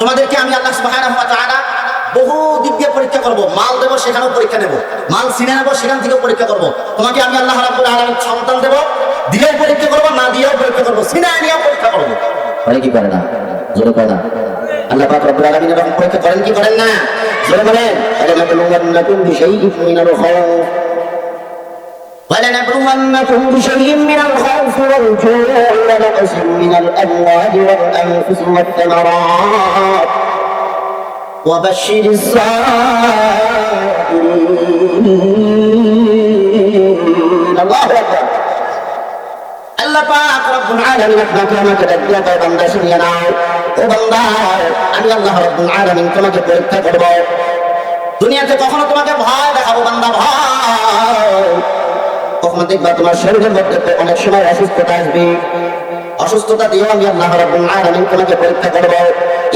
তোমাদেরকে আমি আল্লাহ বহু পরীক্ষা করব, মাল দেবো, সেখানেও পরীক্ষা মাল নেব, সেখান থেকেও পরীক্ষা করব, তোমাকে আমি সন্তান দেব পরীক্ষা করব দিয়েও পরীক্ষা করব নিয়েও পরীক্ষা করব। করে কি করে না? পরীক্ষা করেন কি করেন না? ولنبلونكم بشيء من الخوف والجوع ونقص من الأموال والأنفس والثمرات وبشر الصابرين الله أكبر আল্লাহ পাক রব্বুল আলামিন আপনাকে আমাকে ডাক দিয়ে কয় বান্দা শুনিয়ে নাও ও বান্দা আমি আল্লাহ রব্বুল আলামিন তোমাকে পরীক্ষা করব দুনিয়াতে কখনো তোমাকে ভয় দেখাবো বান্দা ভয় কখনো দেখবা তোমার শরীরের মধ্যে অনেক সময় অসুস্থতা আসবে। অসুস্থতা দিয়েও আমি আল্লাহ রাব্বুল আলামিন তোমাকে পরীক্ষা করব।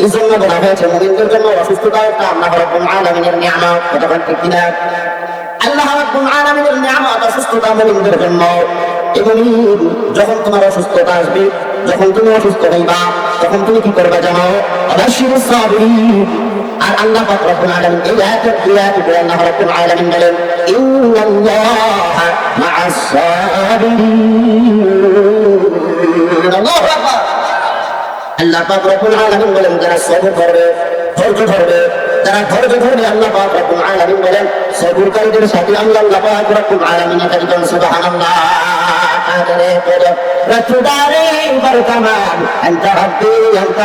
এই জন্য বলা হয়েছে, মুমিনদের জন্য অসুস্থতা একটা আল্লাহ রাব্বুল আলামিনের নিয়ামত, এটা কোন? আল্লাহ অসুস্থতা জন্য। এবং যখন তোমার অসুস্থতা আসবে, যখন তুমি অসুস্থ হইবা, তখন তুমি কি করবে জানো? আর আল্লাহ পাক রব্বুল আলামিন এই আয়াতের দুই আয়াত দিয়ে আল্লাহ রব্বুল আলামিন বলেন, ইন্নাল্লাহ মাআস সাবিরিন আল্লাহু আকবার। আল্লাহ পাক রব্বুল আলামিন বলেন, যারা সবর করবে ধৈর্য ধরবে, যারা ধৈর্য ধরবে, আল্লাহ পাক রব্বুল আলামিন বলেন, সবরকারীদের সাথে আল্লাহ আল্লাহ পাক রব্বুল আলামিন একজন সুবহানাল্লাহ আদরে করে রতুদারে বরকমান, আনতা হাবি আনতা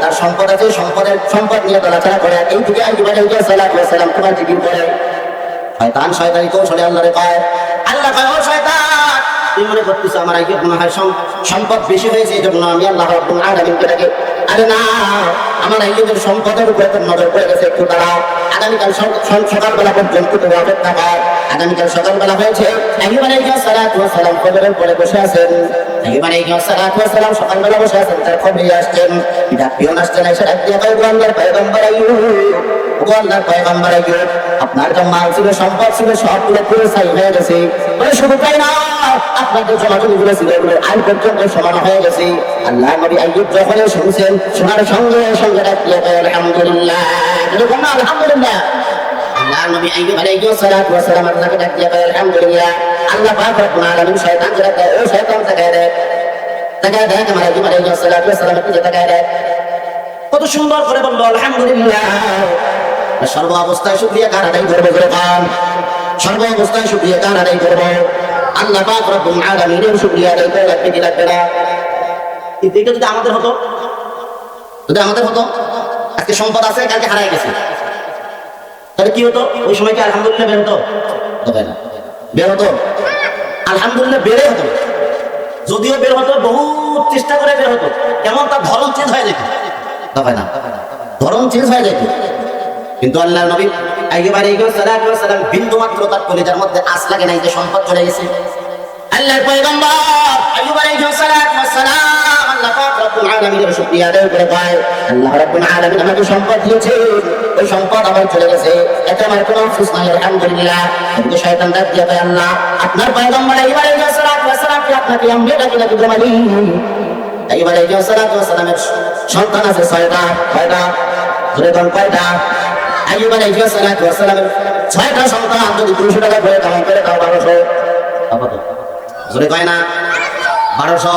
তার সম্পদ আছে, সম্পদের সম্পদ নিয়ে চলাফেরা করে। এই দিকে আইয়ুব আলাইহিস সালাতু ওয়াস সালাম তোমার জিকির করে শয়তান, শয়তানি কৌশলে আল্লাহরে কয়, আল্লাহ কয়, ও শয়তান তুই মনে আমার আগে সম্পদ বেশি হয়েছে, এই জন্য আমি আল্লাহ রব্বুল আলামিনকে ডাকে আরে না, আমার আইয়ুবের সম্পদের উপরে নজর পড়ে গেছে, একটু দাঁড়াও। আগামীকাল সক- সক- সকালবেলা পর্যন্ত তুমি অপেক্ষা কর। আগামীকাল সকালবেলা হয়েছে আইয়ুব সালাম পরে বসে আছেন। আইয়ুব আলাইহিস সালাতু ওয়াস সালাম সকালবেলা বসে আছেন তার খবরে আসছেন। ডাক পিয়ন আসছেন এসে ডাক দিয়ে কয়, "ও আল্লাহর পয়গম্বর আইয়ুব ও আপনার যে মাল ছিল সম্পদ ছিল সবগুলো পুরো ছাই হয়ে গেছে। বলে শুধু তাই না আপনার যে জমাজমিগুলো ছিল এগুলো আইন পর্যন্ত সমান হয়ে গেছে। আল্লাহ নবী আইয়ুব যখন শুনছেন শোনার সঙ্গে সঙ্গে ডাকিয়ে কয়, আলহামদুলিল্লাহ। এরকম না, আলহামদুলিল্লাহ। আল্লাহ নবী আইয়ুব আলাইহিস সালাতু ওয়াস সালাম আল্লাহকে ডাক দিয়ে কয়, আলহামদুলিল্লাহ। আল্লাহ পাক রব্বুল আলামিন শয়তান ও শয়তান তাকায় দেখ আমার সালাতু দেখ কত সুন্দর করে বলল, আলহামদুলিল্লাহ। সর্ব অবস্থায় শুক্রিয়া কার আদায় করে সর্ব অবস্থায় শুক্রিয়া কার আদায় আল্লাহ পাক রব্বুল আলামিনের শুক্রিয়া আদায় লাগবে কি লাগবে না? যদি আমাদের হতো, যদি আমাদের হতো, আজকে সম্পদ আছে, কালকে হারাই গেছে। তাহলে কি হতো? ওই সময় কি আলহামদুলিল্লাহ বের হতো? না। বের হতো। আলহামদুলিল্লাহ বেড়ে হতো। যদিও বের হতো বহু চেষ্টা করে বের হতো। কেমন তার ধরন চেঞ্জ হয়ে যেত তবে না। ধরন চেঞ্জ হয়ে যেত কিন্তু আল্লাহ নবী ওয়াস সালাম বিন্দু মাত্র তার কলিজার মধ্যে আস লাগে নাই যে সম্পদ চলে গেছে। আল্লাহর পয়গম্বর ওয়াস সালাম আল্লাহ পাক আছে ছয়টা। কয়টা? ধরে কোন কয়টা? আইয়ুব আলাইহিস সালাতু ওয়াস সালামের ছয়টা সন্তান, যদি 200 টাকা করে কামাই করে তাও 1200 আপাতত। জোরে কয় না? বারোশো।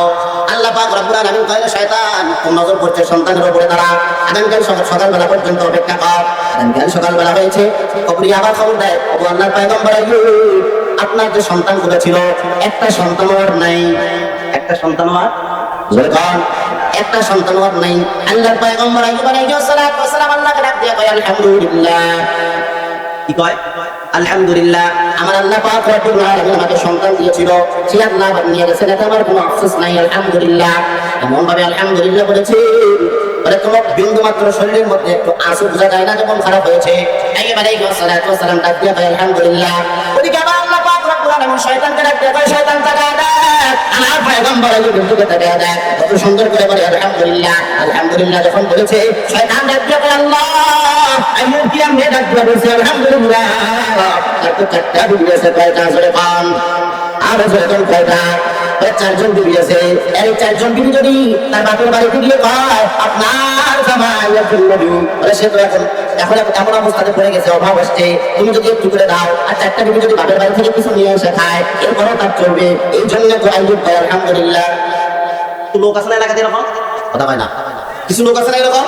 আল্লাহ পাক রব্বুল আলামিন কইলে শয়তান কোন নজর পড়ছে সন্তানের উপরে তারা আগামীকাল সকাল সকালবেলা পর্যন্ত অপেক্ষা কর। আগামীকাল সকালবেলা হয়েছে। কবরি আবার খবর দেয় ও আল্লাহর পয়গম্বর, আপনার যে সন্তানগুলো ছিল, একটা সন্তান আর নাই। একটা সন্তান আর একটা সন্তান আর নাই। আল্লাহর পয়গম্বর আলাইহিস সালাম কি কয়? আলহামদুলিল্লাহ। আমার আল্লাহ পাক রব্বুল আলামিন আমাকে সন্তান দিয়েছিল। সে আল্লাহ নিয়ে গেছেন আমার কোনো আফসোস নাই, আলহামদুলিল্লাহ। এমন ভাবে আলহামদুলিল্লাহ বলেছে, বলে কোনো বিন্দু মাত্র শরীরের মধ্যে একটু আঁসু বোঝা যায় না যখন খারাপ হয়েছে। সালাতু সালাম ডাক দিয়ে কয় আলহামদুলিল্লাহ। আবার আল্লাহ পাক রব্বুল আলামিন শয়তানকে ডাক দিয়ে কয় শয়তান আমার পয়গম্বর আইয়ুবের দিকে তাকিয়ে দেখ। কত সুন্দর করে বলে, আলহামদুলিল্লাহ আলহামদুলিল্লাহ, যখন বলেছে, শয়তান ডাক দিয়ে আল্লাহ। বলছি আলহামদুলিল্লাহ। চারটা আছে কয়টা পান আর চারজন বিবি আছে। এই চারজন বিবি যদি তার বাপের বাড়িতে গিয়ে কয় আপনার জামাই একজন নবী। সে তো এখন এখন এমন অবস্থাতে পড়ে গেছে অভাব আসছে তুমি যদি একটু করে দাও আর চারটা বিবি যদি বাপের বাড়ি থেকে কিছু নিয়ে এসে খায় এরপরও তার চলবে। এই জন্য তো আলহামদুলিল্লাহ। লোক আছে না এলাকাতে এরকম? কথা না। কিছু লোক আছে না এরকম?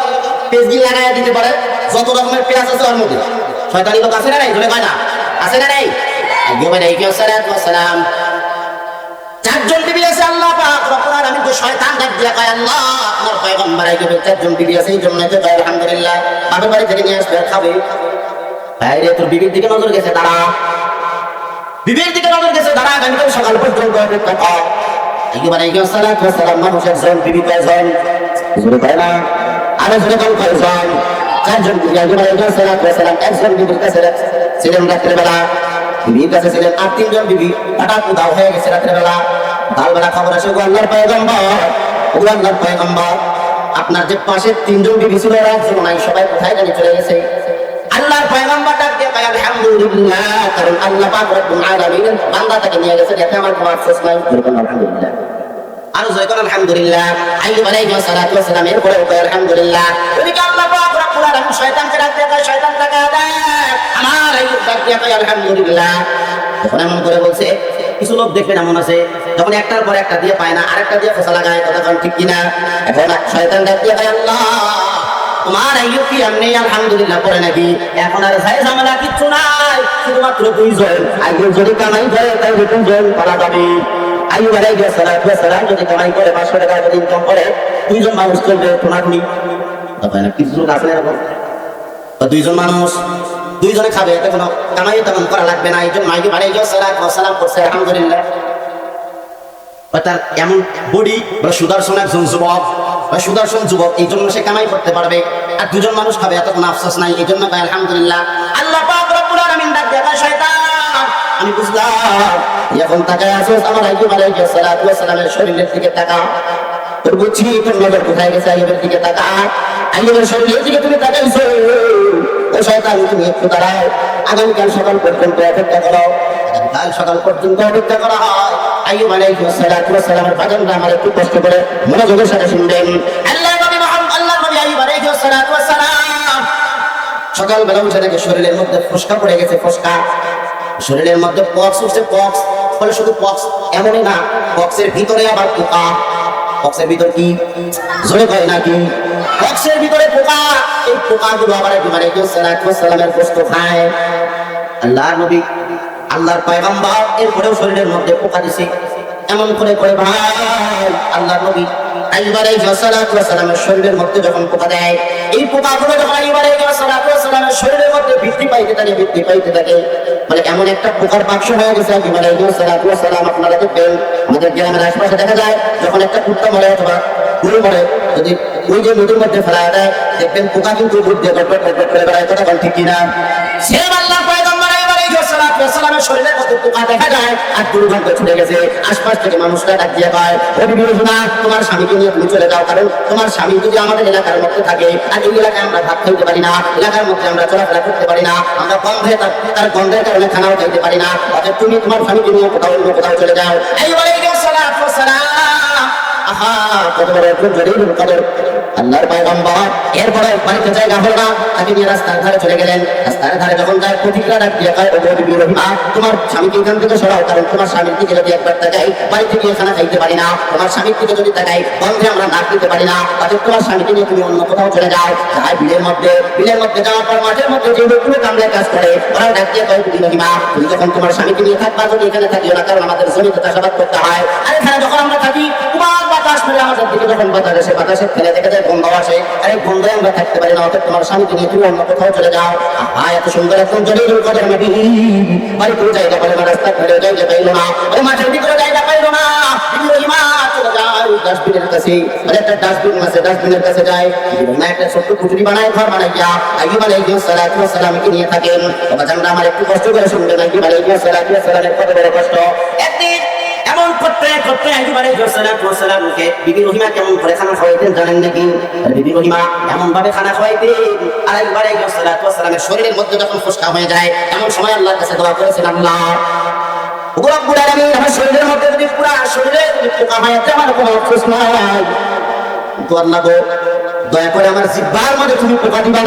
পেজগিল লাগাই দিতে পারে। যত রকমের পেঁয়াজ আছে ওর মধ্যে। শয়তানি লোক আছে না নাই? ধরে কয় না। আছে না নাই? আলাইহিস সালাতু ওয়াস সালাম চারজন বিবি আছে, আল্লাহ পাক রব্বুল আলামিন তো শয়তান ডাক দিয়া কয়, আল্লাহ, আপনার পয়গম্বর আইয়ুবের চারজন বিবি আছে, এই জন্য তো কয়, আলহামদুলিল্লাহ, বাপের বাড়ি থেকে নিয়ে আসবে খাবে বাইরে তোর বিবির দিকে নজর গেছে, দাঁড়া। বিবির দিকে নজর গেছে, দাঁড়া আগামীকাল সকাল পর্যন্ত আলাইহিস সালাতু ওয়াস সালাম মানুষের জন বিবি কয় না? আরও জোরে কোন কয়জন চারজন একজন বিবির কাছে ছিলেন বিবির কাছে ছিলেন আর তিনজন বিবি হঠাৎ উধাও হয়ে গেছে রাত্রেবেলা খবর আসে গো আল্লাহর পয়গম্বর ও আল্লাহর পয়গম্বর, আপনার যে পাশে তিনজন বিবি ছিল ওরা একজন নাই সবাই কোথায় জানি চলে গেছে? আল্লাহর পয়গম্বর ডাক দিয়ে আলহামদুলিল্লাহ, কারণ আল্লাহ পাক রব্বুল আলামিন নিয়ে গেছে এতে আমার কোনো আফসোস নাই। আলহামদুলিল্লাহ। আর জয় করেন আলহামদুলিল্লাহ। আইয়ুব আলাইহিস সালাতু ওয়াস সালাম এর পরে কয় আলহামদুলিল্লাহ ওদিকে আল্লাহ পাক রব্বুল আলামিন শয়তানকে শয়তান আমার আইয়ুব ডাক দিয়ে কয়, আলহামদুলিল্লাহ। তখন এমন করে বলছে, কিছু লোক দেখবেন এমন আছে। যখন একটার পর একটা দিয়ে পায় না, আরেকটা দিয়ে ফসা লাগায় কোন ঠিক কিনা? এখন শয়তান ডাক দিয়ে কয়, আল্লাহ, তোমার আইয়ুব কি এমনি, আলহামদুলিল্লাহ, পরে নাকি? এখন আর ভাই ঝামেলা কিচ্ছু নাই, শুধুমাত্র দুইজন। আইয়ুব যদি কামাই করে, তাই দুজন পালা সালাম, যদি কামাই করে 500 টাকা যদি ইনকাম করে, দুইজন মানুষ চলবে তোমার নি কিছু লোক এরকম দুইজন মানুষ, দুইজনে খাবে কোনো কামাই তেমন করা লাগবে না। আইয়ুব আলাইহিস সালাতু সালাম করছে, আলহামদুলিল্লাহ। তার এমন বডি, বা সুদর্শন একজন যুবক, বা সুদর্শন যুবক, এই জন্য সে কামাই করতে পারবে। আর দুজন মানুষ খাবে এত কোনো আফসোস নাই। এই জন্য আলহামদুলিল্লাহ। আল্লাহ আমি বুঝলাম। এখন তাকায় আসোস আমার আইয়ুব আলাইহিস সালাতু ওয়াস সালামের শরীরের দিকে তাকা তোর বুঝছি তোর নজর কোথায় গেছে আইয়ুবের দিকে তাকা আইয়ুবের শরীরের দিকে তুমি তাকাইছো। ও শয়তান, তুমি একটু দাঁড়াও। আগামীকাল সকাল পর্যন্ত অপেক্ষা করো। আগামীকাল সকাল পর্যন্ত অপেক্ষা করা হয়। আইয়ুব আলাইহিস সালাতু ওয়াস সালামের বাজানরা আমার একটু কষ্ট করে মনোযোগের সাথে শুনবেন। আল্লাহ নবী মুহাম্মদ, আল্লাহ নবী আইয়ুব আলাইহিস সালাতু ওয়াস সালাম। সকালবেলা উঠে দেখে শরীরের মধ্যে ফসকা পড়ে গেছে, ফসকা। শরীরের মধ্যে পক্স উঠছে, পক্স, ফলে শুধু পক্স এমনই না, পক্সের ভিতরে আবার পোকা। পক্সের ভিতর কি? জোরে কয় নাকি? পক্সের ভিতরে পোকা। এই পোকাগুলো আবার একেবারে কেউ সালামের পোস্ত খায়। আল্লাহর নবী, আল্লাহর পয়গম্বর, এরপরেও শরীরের মধ্যে পোকা দিছে। এমন করে করে ভাই আল্লাহর নবী শরীরের মধ্যে যখন পোকা দেয়, এই পোকাগুলো যখন শরীরের মধ্যে বৃদ্ধি পাইতে থাকে, বৃদ্ধি পাইতে থাকে বলে এমন একটা পোকার বাক্স হয়ে গেছে মানে সালাম আপনারা দেখবেন আমাদের গ্রামের আশপাশে দেখা যায়, যখন একটা কুত্তা মরে অথবা ঘুরে মরে, যদি ওই যে নদীর মধ্যে ফেলা দেয় দেখবেন পোকা কিন্তু ঘুরতে করে বেড়ায়। কথা ঠিক কিনা? সে আল্লাহ তোমার স্বামীকে নিয়ে তুমি চলে যাও, কারণ তোমার স্বামী যদি আমাদের এলাকার মধ্যে থাকে, আর এই এলাকায় আমরা ভাত পারি না, এলাকার মধ্যে আমরা চলাফেরা করতে পারি না, আমরা গন্ধে তার গন্ধের কারণে খানাও পারি না অর্থাৎ তুমি তোমার স্বামীকে নিয়ে কোথাও অন্য কোথাও চলে যাও। এইবারে আল্লাহর পয়গম্বর, এরপরে বাড়িতে রাস্তার ধারে চলে গেলেন। রাস্তার ধারে যখন যায়, প্রতিক্রিয়া তোমার স্বামীকে তোমার স্বামীর যদি একবার তাকাই, বাড়িতে গিয়ে পারি না। তোমার স্বামীর দিকে যদি তাকাই গন্ধে আমরা নাক দিতে পারি না। অতএব তোমার স্বামীকে নিয়ে তুমি অন্য কোথাও চলে যাও। বিলের মধ্যে বিলের মধ্যে যাওয়ার পর মাঠের মধ্যে যে লোকগুলো কাজ করে ওরা তুমি যখন তোমার স্বামীকে নিয়ে থাকবা, যদি এখানে থাকিও না, কারণ আমাদের জমিতে চাষাবাদ করতে হয়। যখন বাতাস আসে বাতাসে ফেলে দেখা যায় গন্ধ আসে আর গন্ধে আমরা থাকতে পারি না, অতএব তোমার স্বামীকে নিয়ে তুমি অন্য কোথাও চলে যাও। আহা, এত সুন্দর বাড়িতেও জায়গা পাইলো না। রাস্তা পাইলো না। ওই মাঠের না ডাস্টবিনের কাছে। একটা ডাস্টবিন আছে, ডাস্টবিনের কাছে যায় না একটা ছোট্ট পুটুরি বানায়, ঘর বানাইয়া আইয়ুব আলাইহিস সালাতু ওয়াস সালামকে নিয়ে থাকেন। বাবা আমার একটু কষ্ট করে শুনবেন আইয়ুব আলাইহিস সালাতু ওয়াস সালামের কত বড় কষ্ট। এমন কেমন করে খানা জানেন নাকি? এমন খানা শরীরের মধ্যে যখন যায়, এমন সময় আমার শরীরের মধ্যে পুরা শরীরে কোনো গো, দয়া করে আমার জিব্বার মধ্যে তুমি পোকা দিবা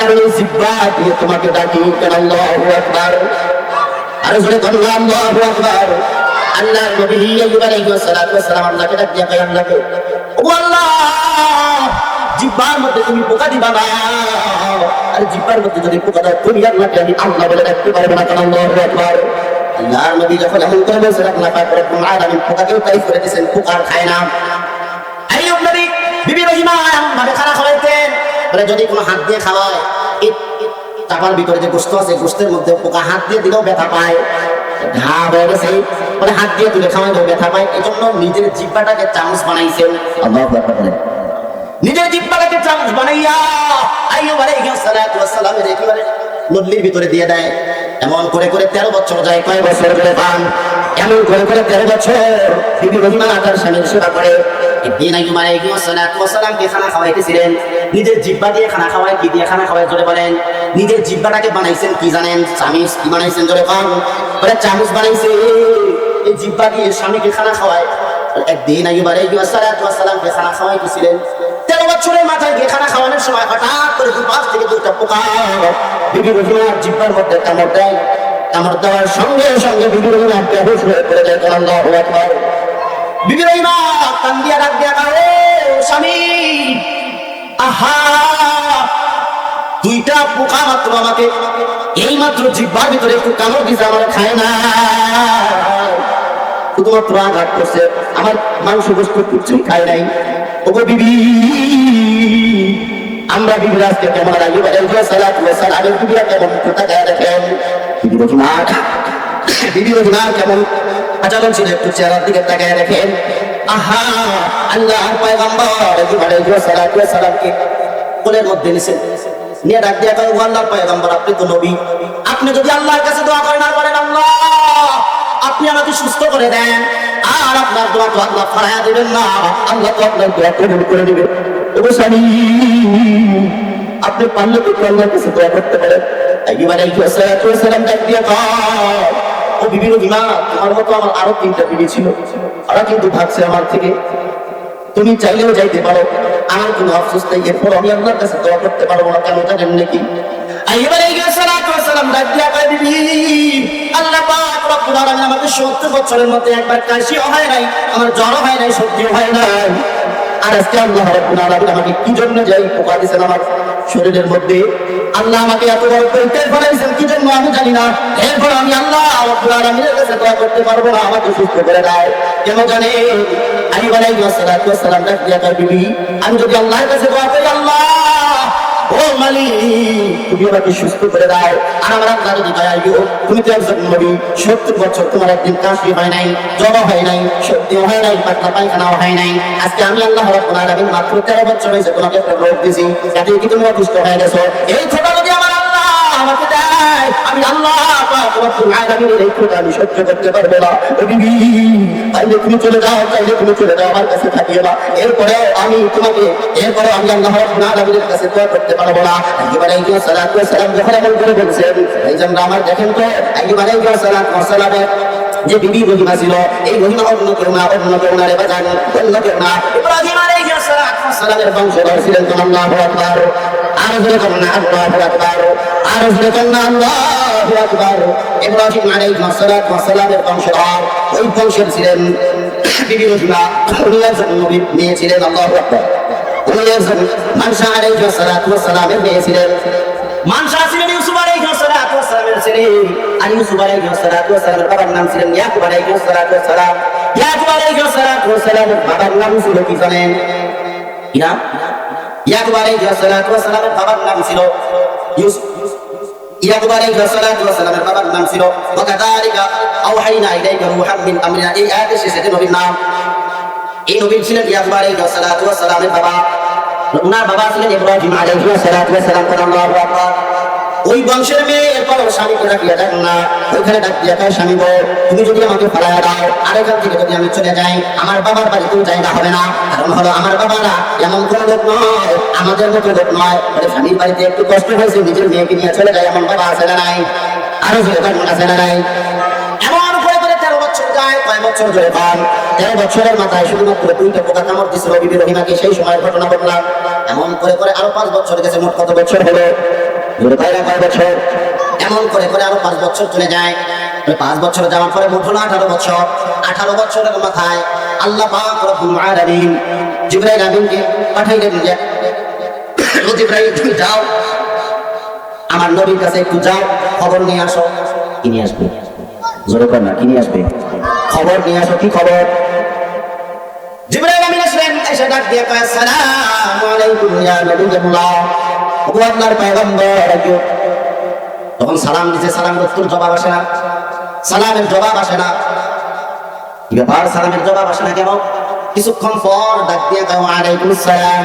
কারণ এই জিব্বা দিয়ে তোমাকে ডাকি, কেন আল্লাহু আকবার? আরে জোরে আকবার। আল্লাহ নবী আইয়ুব আল্লাহকে ডাক দিয়া কয় ও আল্লাহ মধ্যে তুমি পোকা দিবা না আর জিব্বার মধ্যে যদি পোকা দাও তুমি আল্লাহকে আমি আল্লাহ বলে ডাকতে পারব না আকবার আল্লাহর নবী যখন এমন করে আল্লাহ পাক পোকাকেও তাই করে দিয়েছেন পোকা খায় না আইয়ুব নবী বিবি রহিমা ভাবে খানা খাওয়াইতেন বলে যদি কোনো হাত দিয়ে খাওয়ায় চাপার ভিতরে যে গোস্ত আছে গোস্তের মধ্যে পোকা হাত দিয়ে দিলেও ব্যথা পায় ঘা হয়ে গেছে বলে হাত দিয়ে তুলে খাওয়াইলেও ব্যথা পায়। এই জন্য নিজের জিব্বাটাকে চামচ বানাইছেন। আল্লাহ নিজের জিব্বাটাকে চামচ বানাইয়া আইয়ুব আলাইহিস সালাতু ওয়াস সালামের একেবারে নদলির ভিতরে দিয়ে দেয়। এমন করে করে তেরো বছর যায় কয় বছর করে পান এমন করে করে তেরো বছর। বিবি রহিমা আটার স্বামীর সেবা করে। খাওয়াইতেছিলেন। নিজের জিব্বাটাকে বানাইছেন কি জানেন? চামিচ কি বানাইছেন জোরে পান বলে বানাইছে। এই জিব্বা দিয়ে স্বামীকে খানা খাওয়ায়। একদিন আইয়ুব আলাইহিস খানা খাওয়াইতেছিলেন। বছরের মাথায় গিয়ে খানা খাওয়ানোর সময় হঠাৎ করে দুই পাশ থেকে দুইটা পোকা বিবি রহিমার জিব্বার মধ্যে কামড় দেয়। কামড় দেওয়ার সঙ্গে সঙ্গে বিবি রহিমা বেহুশ হয়ে পড়ে যায়। আল্লাহু বিবি রহিমা কান দিয়া ডাক দিয়া কাও স্বামী, আহা, দুইটা পোকা মাত্র আমাকে। এই মাত্র ভিতরে একটু কামড় দিছে আমার খায় না। শুধুমাত্র আঘাত করছে, আমার মাংস বস্তু কিছুই খায় নাই। ওগো বিবি, আমরা বিবির আজকে কেমন আগে বাজার সালাত সালামের কেমন কোথা গায়ে রাখেন বিবি রহিমা কেমন আচরণ ছিল? একটু চেহারার দিকে তাকায় রাখেন আহা আল্লাহ পয়গম্বর। আলাইহি সালাতু সালামকে কোলের মধ্যে নিছেন নিয়ে ডাক দিয়া কয় আল্লাহর পয়গম্বর, আপনি তো নবী। আপনি যদি আল্লাহর কাছে দোয়া করেন, আর বলেন, আল্লাহ, আপনি আমাকে সুস্থ করে দেন। আর আপনার দোয়া তো আল্লাহ দিবেন না। আল্লাহ তো আপনার দোয়া কবুল করে দিবে ওগো স্বামী, আপনি পারলে তো আল্লাহর কাছে দোয়া করতে পারেন। একবার এই সালাম ডাক দিয়া ও বিবির বিমা তোমার মতো আমার আরও তিনটা বিবি ছিল। ওরা কিন্তু ভাগছে আমার থেকে, তুমি চাইলেও যাইতে পারো। আমার কোনো আফসোস নেই, এরপর আমি আল্লাহর কাছে দোয়া করতে পারব না, কেন জানেন নাকি? আমাকে 70 বছরের মধ্যে নাই, আমার নাই নাই। আর আমাকে কি জন্য যাই পোকা দিয়েছেন আমার শরীরের মধ্যে আল্লাহ আমাকে এত বড় পরীক্ষায় ফেলাইছেন কি জন্য আমি জানি না। এরপর আমি আল্লাহ দোয়া করতে পারব না, আমাকে সুস্থ করে দাও কেন জানে আমি বলাই সালাম ডাক দিয়া বিবি, আমি যদি আল্লাহর কাছে দোয়া করি, আল্লাহ মালিক আমাকে বছর তোমার একদিন কাশি হয় নাই জ্বর হয় নাই, সত্যি হয় নাই, পাতলা হয় নাই। আজকে আমি আল্লাহ রাব্বুল মাত্র তেরো বছর হয়েছে তোমাকে একটা রোগ দিয়েছি। যাতে এই ছোট আমি আল্লাহ সহ্য করতে পারব না। তাইলে তুমি চলে যাও তাইলে তুমি চলে যাও, আমার কাছে থাকিও না। এরপরে আমি তোমাকে এরপরে আমি আল্লাহ রাব্বুল কাছে দোয়া করতে পারব না। যে বিবি রহিমা ছিল, এই রহিমা অন্য কেউ না, অন্য কেউ না রে বাজান, অন্য কেউ না। সালামের বংশধর ছিলেন তো আল্লাহু আকবার। আর জোরে না, আল্লাহু জোরে না, আল্লাহু আকবার, ইব্রাহিম আলাইহিস সালামের বংশধর, ওই বংশের ছিলেন বিবি রহিমা উনি একজন নবী, মেয়ে ছিলেন আল্লাহু আকবার। একজন মানসা আলাইহিস সালামের মেয়ে ছিলেন। মানসা ছিলেন ইউসুফ আলাইহিস সালামের ছেলে। আর ইউসুফ আলাইহিস সালামের বাবার নাম ছিলেন ইয়াকুব আলাইহিস সালাম। ইয়াকুব আলাইহিস সালামের বাবার নাম ছিল কি জানেন? নাম ইয়াকুব আলাইহিস সালামের বাবার নাম ছিল ইউসুফ। ইয়াকুব আলাইহিস সালামের বাবার নাম ছিল ওয়াকাদালিকা আওহাইনা ইলাইকা রূহাম মিন আমরিনা এই আয়াতে শেষে নবীর নাম এই নবী ছিলেন ইয়াকুব আলাইহিস সালামের বাবা ওনার বাবা ছিলেন ইব্রাহিম আলাইহিস সালাম আল্লাহু আকবার ওই বংশের মেয়ে, এরপর স্বামী করে ডাকিয়া দেন না। ওইখানে ডাক দিয়া, স্বামী গো, তুমি যদি আমাকে ফেলায় দাও, আর এখান থেকে যদি আমি চলে যাই, আমার বাবার বাড়িতেও জায়গা হবে না। কারণ হলো আমার বাবারা এমন কোনো লোক নয়, আমাদের মতো লোক নয়। বলে স্বামীর বাড়িতে একটু কষ্ট হয়েছে, নিজের মেয়েকে নিয়ে চলে যায়, এমন বাবা আছে না নাই? আরও জোরে কয় আছে না নাই? করে তেরো বছর বছর ধরে পান তেরো বছরের মাথায় সেই সময় ঘটনা ঘটলাম এমন করে করে আরও পাঁচ বছর গেছে, মোট কত বছর হলো? কয় বছর? এমন করে করে আরও পাঁচ বছর চলে যায়। পাঁচ বছর যাওয়ার পরে মোট হলো আঠারো বছর। আঠারো বছরের মাথায় আল্লাহ পাক রব্বুল আলামিন জিবরাইল আমিনকে পাঠাইলেন যে ও জিবরাইল তুমি যাও। আমার নবীর কাছে একটু যাও খবর নিয়ে আসো। কি নিয়ে আসবে? জোরে কর না কি নিয়ে আসবে? খবর নিয়ে আসো কি খবর? জিবরাইল আমিন আসলেন এসে ডাক দিয়ে কয় আসসালামু আলাইকুম ইয়া নবিয়্যুল্লাহ ও আল্লাহর পয়গম্বর তখন সালাম দিছে, সালাম উত্তর জবাব আসে না। সালামের জবাব আসে না। ব্যাপার, সালামের জবাব আসে না কেন? কিছুক্ষণ পর ডাক দিয়ে কয় আলাইকুম আসসালাম